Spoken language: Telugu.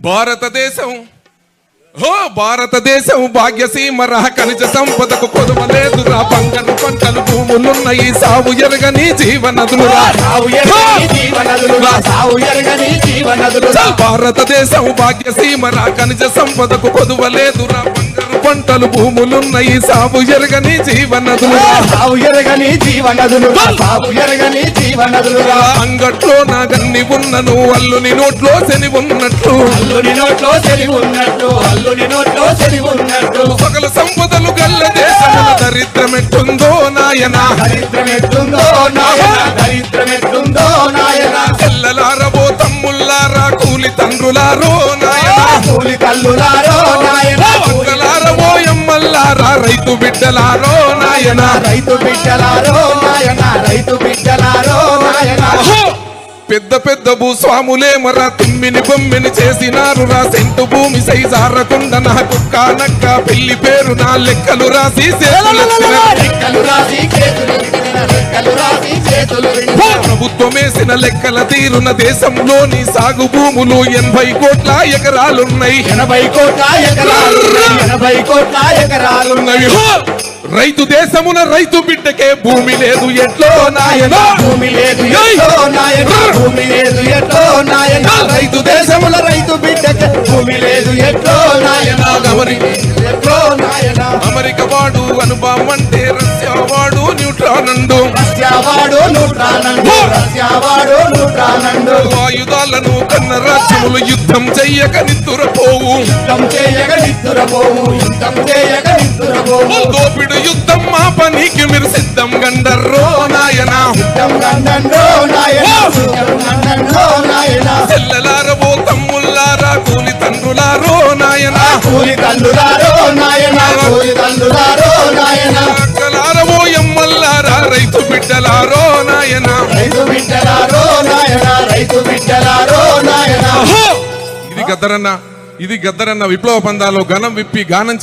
భారతదేశం. ఓ భారతదేశం భాగ్యసీమ రా ఖనిజ సంపదకు కొదవలేదురా బంగారు పంటలు భూములున్నాయి. సాగు ఎరగని చల్ భారతదేశం భాగ్యసీమ రా ఖనిజ సంపదకు కొదువలేదురా బంగారు పంటలు భూములున్నాయి. సాగు ఎరగని జీవనదులురా సావు ఎరగని జీవనదులుగా సావు ఎరగని జీవనదులుగా అంగట్లో నా గన్ని ఉన్నను. అల్లుని నోట్లో శని ఉన్నట్లు అల్లుని నోట్లో చెరి ఉన్నట్టు. అల్లుని నోట్లో చెరి ఉన్నట్టు. సకల సంపదలు గల్ల దేశమున దరిద్రమెట్టుందో నాయన. దరిద్రం ఎట్లుందో నాయన. దరిద్రం ఎట్లుందో నాయన. చెల్లలారబో తమ్ముల్లారా కూలి తండ్రులారో నాయన. కూలి కల్లులారో నాయన. రైతు బిడ్డలారో నాయన. రైతు బిడ్డలారో నాయన రైతు బిడ్డలారో నాయన! పెద్ద పెద్ద భూస్వాములే మర తిమ్మిని బొమ్మిని చేసినారు రా. సెంటు భూమి సైజారకుండా నా కుక్క నక్క పెళ్ళి పేరు నా లెక్కలు రాసి ప్రభుత్వమేసిన లెక్కల తీరున దేశంలోని సాగు భూములు ఎనభై కోట్ల ఎకరాలున్నాయి. ఎనభై కోట్ల ఎకరాలు ఎనభై కోట్ల! రైతు దేశమున రైతు బిడ్డకే భూమి లేదు ఎట్లో నాయన. భూమి లేదు ఎట్లో నాయన. భూమి లేదు ఎట్లో నాయన. రైతు దేశముల రైతు బిడ్డకి భూమి లేదు ఎట్లో నాయన. గమని ఎట్లో నాయన. అమెరికా వాడు అనుభవం అంటే రష్యా వాడు న్యూట్రాన్ అండు రష్యా వాడు నూట్రానండు రష్యా వాడు నూట్రానండు ఆయుధాలను కన్న రాజ్యములు యుద్ధం చెయ్యక నిద్దురపోవు. యుద్ధం చేయక నిద్దురపోవు. నాయన కూలి తల్లులారో నాయన. కూలి తల్లులారో నాయన. అక్కలారబో ఎమ్మల్లారా రైతు బిడ్డలారో నాయన. రైతు బిడ్డలారో నాయన. రైతు బిడ్డలారో నాయన. అహో! ఇది గద్దరన్న ఇది గద్దరన్న విప్లవ పందాలో ఘనం విప్పి గానం